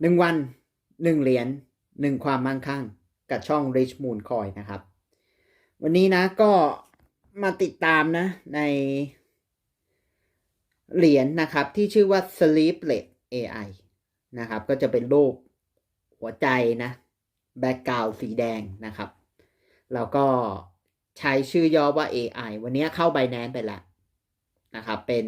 หนึ่งวันหนึ่งเหรียญหนึ่งความมั่งคั่ง กับช่อง Rich Moon Coin นะครับ วันนี้นะก็มาติดตามนะในเหรียญนะครับที่ชื่อว่า Sleepless AI นะครับ ก็จะเป็นรูปหัวใจนะแบ็กกราวสีแดงนะครับ แล้วก็ใช้ชื่อย่อว่า AI วันนี้เข้า Binance ไปแล้วนะครับ เป็น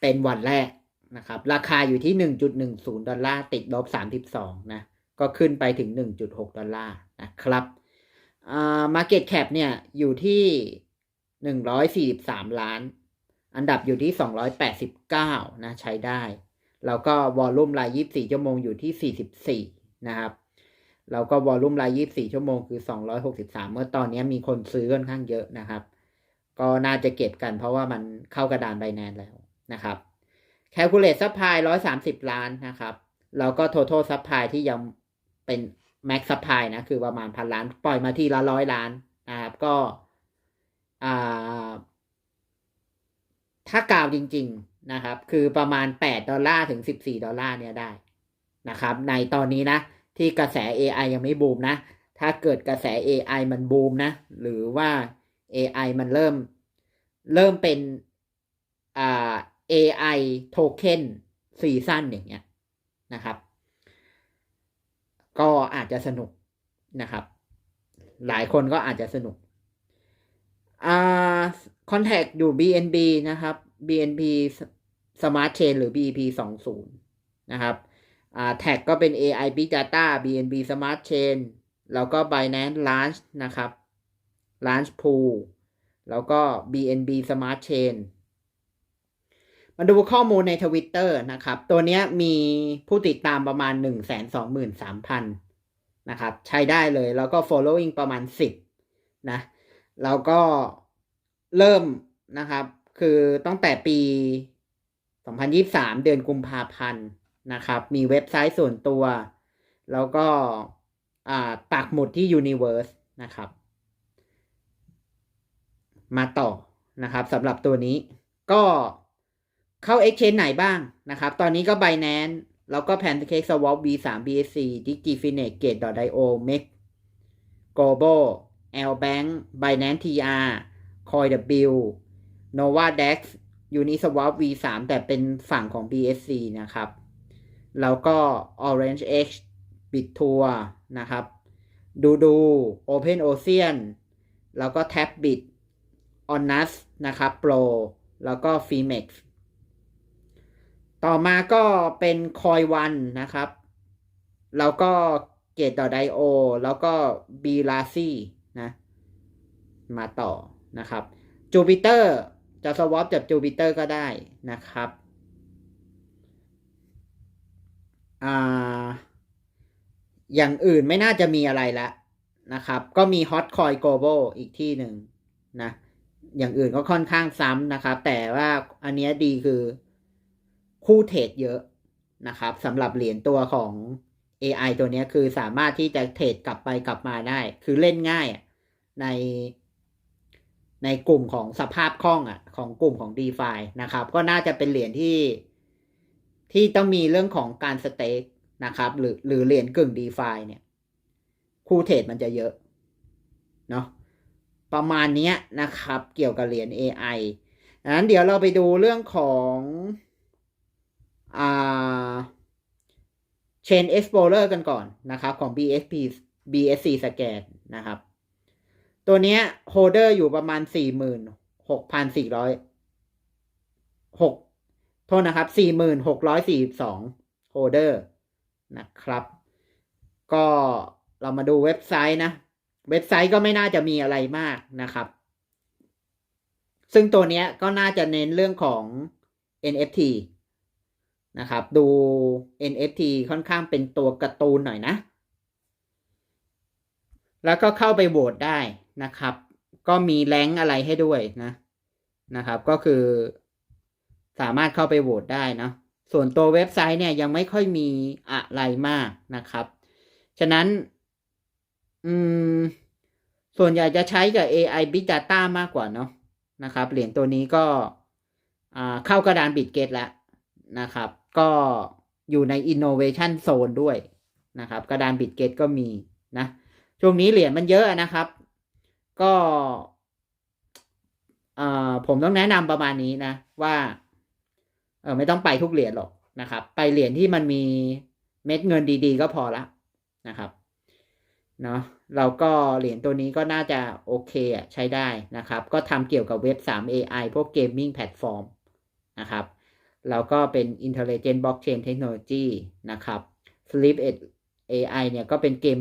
เป็นวันแรก นะครับ ราคาอยู่ที่ 1.10 ดอลลาร์ติดลบ 32 นะ ก็ขึ้นไปถึง 1.6 ดอลลาร์นะครับอ่า market cap เนี่ยอยู่ที่ 143 ล้าน อันดับอยู่ที่ 289 นะ ใช้ได้ แล้วก็วอลลุ่มราย 24 ชั่วโมงอยู่ที่ 44 นะครับ แล้วก็วอลลุ่มราย 24 ชั่วโมงคือ 263 เมื่อตอนนี้มีคนซื้อค่อนข้างเยอะนะครับ ก็น่าจะเก็บกันเพราะว่ามันเข้ากระดานไบแนนแล้วนะครับ calculate supply 130 ล้านนะครับ แล้วก็ total supply ที่ยังเป็น max supply นะ คือประมาณพันล้าน ปล่อยมาทีละร้อยล้านนะครับ ก็ถ้ากล่าวจริง ๆนะครับ คือประมาณ 8 ดอลลาร์ถึง 14 ดอลลาร์เนี่ยได้นะครับ ในตอนนี้นะ ที่กระแส AI ยังไม่บูมนะ ถ้าเกิดกระแส AI มันบูมนะ หรือว่า AI มันเริ่มเริ่มเป็นอ่า AI โทเค็นซีซั่นอย่างเงี้ยนะครับ ก็อาจจะสนุกนะครับ หลายคนก็อาจจะสนุกอ่าคอนแทคอยู่ BNB นะครับ BNB Smart Chain หรือ BEP 20นะครับอ่าแท็กก็เป็น AI Big Data BNB Smart Chain แล้วก็ Binance Launch นะครับ Launch Pool แล้วก็ BNB Smart Chain มาดูข้อมูลในทวิตเตอร์นะครับ ตัวนี้มีผู้ติดตามประมาณ 1 2 3 0 0 0 นะครับ ใช้ได้เลย แล้วก็ following ประมาณ 10 นะ แล้วก็เริ่มนะครับ คือตั้งแต่ปี 2023 เดือนกุมภาพันธ์นะครับ มีเว็บไซต์ส่วนตัว แล้วก็ปักหมุดที่ Universe นะครับ มาต่อนะครับสำหรับตัวนี้ก็ เข้า Exchange ไหนบ้างนะครับ ตอนนี้ก็ Binance แล้วก็ Pancake Swap V3 BSC DigiFinex Gate.io MEX Global Lbank Binance TR CoinW NovaDex Uniswap V3 แต่เป็นฝั่งของ BSC นะครับ แล้วก็ Orange X Bitour นะครับ ดูดู Open Ocean แล้วก็ Tabbit Onus นะครับ Pro แล้วก็ Fimex ต่อมาก็เป็นคอยวันนะครับ แล้วก็เกตดอไดโอ แล้วก็บีลาซี่นะ มาต่อนะครับจูปิเตอร์จะสวอปจากจูปิเตอร์ก็ได้นะครับอ่าอย่างอื่นไม่น่าจะมีอะไรละนะครับ ก็มี Hot Coin Global อีกที่หนึ่งนะ อย่างอื่นก็ค่อนข้างซ้ำนะครับ แต่ว่าอันนี้ดีคือ คู่เทรดเยอะนะครับสำหรับเหรียญตัวของ AI ตัวนี้คือสามารถที่จะเทรดกลับไปกลับมาได้ คือเล่นง่ายในในกลุ่มของสภาพคล่องอะของกลุ่มของ d e f านะครับ ก็น่าจะเป็นเหรียญที่ที่ต้องมีเรื่องของการสเต็กนะครับ หรือหรือเหรียญกึ่ง d e f าเนี่ย คู่เทรดมันจะเยอะเนาะประมาณนี้นะครับ เกี่ยวกับเหรียญ AI ดังนั้นเดี๋ยวเราไปดูเรื่องของ Chain Explorer กันก่อนนะครับ ของ BSP BSC Scan นะครับ ตัวนี้โฮเดอร์อยู่ประมาณ 46,400 6 โทษนะครับ 46,442 โฮเดอร์นะครับ ก็เรามาดูเว็บไซต์นะ เว็บไซต์ก็ไม่น่าจะมีอะไรมากนะครับ ซึ่งตัวนี้ก็น่าจะเน้นเรื่องของ NFT นะครับ ดู NFT ค่อนข้างเป็นตัวการ์ตูนหน่อยนะ แล้วก็เข้าไปโหวตได้นะครับ ก็มีแรงอะไรให้ด้วยนะนะครับ ก็คือสามารถเข้าไปโหวตได้นะส่วนตัวเว็บไซต์เนี่ยยังไม่ค่อยมีอะไรมากนะครับ ฉะนั้น อืม ส่วนใหญ่จะใช้กับ AI Big Data มากกว่าเนาะนะครับ เหรียญตัวนี้ก็เข้ากระดานบิตเกตแล้วนะครับ ก็อยู่ใน innovation zone ด้วยนะครับ กระดานบิตเกตก็มีนะ ช่วงนี้เหรียญมันเยอะนะครับ ก็เอ่อผมต้องแนะนำประมาณนี้นะ ว่าเออไม่ต้องไปทุกเหรียญหรอกนะครับ ไปเหรียญที่มันมีเม็ดเงินดีๆ ก็พอละนะครับเนาะเราก็เหรียญตัวนี้ก็น่าจะโอเคอะใช้ได้นะครับ ก็ทำเกี่ยวกับเว็บ 3 AI พวกเกมมิ่งแพลตฟอร์มนะครับ แล้วก็เป็น Intelligent Blockchain Technology นะครับ Sleep AI เนี่ยก็เป็นเกม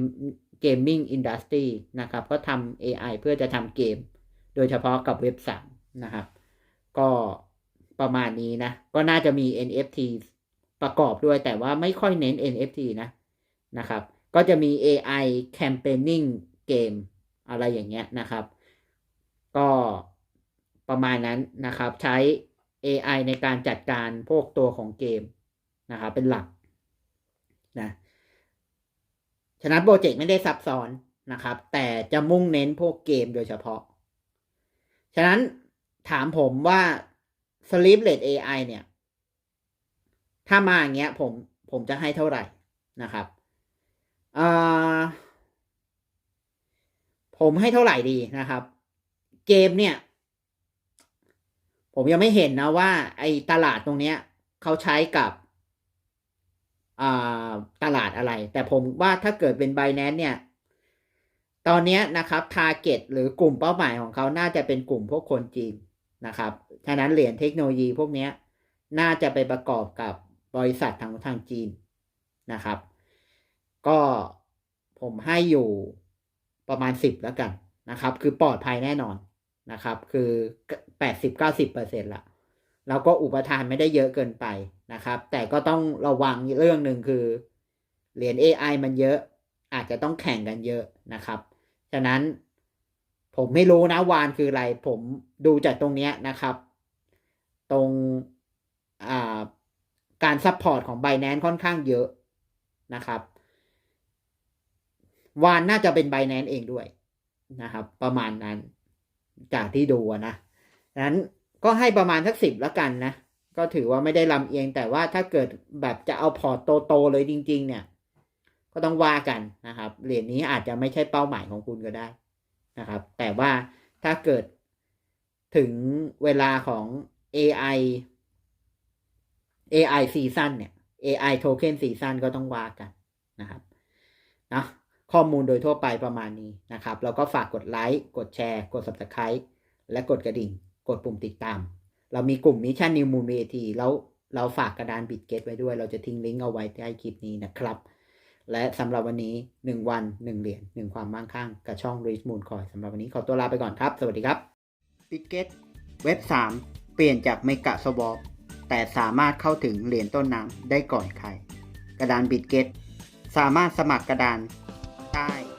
Gaming Industry นะครับ ก็ทำ AI เพื่อจะทำเกม โดยเฉพาะกับเว็บ3นะครับ ก็ประมาณนี้นะ ก็น่าจะมี NFT ประกอบด้วยแต่ว่าไม่ค่อยเน้น NFT นะนะครับ ก็จะมี AI campaigning game อะไรอย่างเงี้ยนะครับ ก็ประมาณนั้นนะครับใช้ AI ในการจัดการพวกตัวของเกมนะครับเป็นหลักนะฉะนั้นโปรเจกต์ไม่ได้ซับซ้อนนะครับ แต่จะมุ่งเน้นพวกเกมโดยเฉพาะ ฉะนั้นถามผมว่า Sleepless AI เนี่ย ถ้ามาอย่างเงี้ยผมผมจะให้เท่าไหร่นะครับผมให้เท่าไหร่ดีนะครับ เกมเนี่ย ผมยังไม่เห็นนะว่า ไอ้ตลาดตรงเนี้ยเขาใช้กับตลาดอะไร แต่ผมว่าถ้าเกิดเป็น b บ n a n c e เนี่ย ตอนนี้นะครับทาร์เก็ตหรือกลุ่มเป้าหมายของเขาน่าจะเป็นกลุ่มพวกคนจีนนะครับฉะนั้นเหรียญเทคโนโลยีพวกนี้น่าจะไปประกอบกับบริษัททางทางจีนนะครับ ก็ผมให้อยู่ประมาณสิบแล้วกันนะครับ คือปลอดภัยแน่นอน นะครับ คือแปดสิบเก้าสิบเปอร์เซ็นต์ละแล้วก็อุปทานไม่ได้เยอะเกินไปนะครับ แต่ก็ต้องระวังเรื่องหนึ่งคือเหรียญ AI มันเยอะอาจจะต้องแข่งกันเยอะนะครับ ฉะนั้นผมไม่รู้นะวานคืออะไร ผมดูจากตรงเนี้ยนะครับ ตรงาการซัพพอร์ตของ b บ n a n c e ค่อนข้างเยอะนะครับ วานน่าจะเป็น b บ n a n c e เองด้วยนะครับ ประมาณนั้น จากที่ดูนะนั้นก็ให้ประมาณสักสิบแล้วกันนะ ก็ถือว่าไม่ได้ลำเอียงแต่ว่าถ้าเกิดแบบจะเอาพอร์ตโตๆเลยจริง ๆ เนี่ย ก็ต้องว่ากันนะครับ เหรียญนี้อาจจะไม่ใช่เป้าหมายของคุณก็ได้นะครับ แต่ว่าถ้าเกิดถึงเวลาของ AI AI ซีซันเนี่ย AI token ซีซันก็ต้องว่ากันนะครับ เนาะ ข้อมูลโดยทั่วไปประมาณนี้นะครับแล้วก็ฝากกดไลค์กดแชร์ กด subscribe และกดกระดิ่ง กดปุ่มติดตาม เรามีกลุ่มมิชชั่นนิวมูลเวทีแล้วเราฝากกระดานบิดเกตไว้ด้วย เราจะทิ้งลิงก์เอาไว้ใต้คลิปนี้นะครับ และสำหรับวันนี้ 1 วัน 1 เหรียญ1ความมั่งคั่งกับช่อง Rich Moon Coin สำหรับวันนี้ขอตัวลาไปก่อนครับ สวัสดีครับบิดเกตเว็บ 3 เปลี่ยนจากเมกะสวอปแต่สามารถเข้าถึงเหรียญต้นน้ำได้ก่อนใคร กระดานบิดเกตสามารถสมัครกระดาน ได้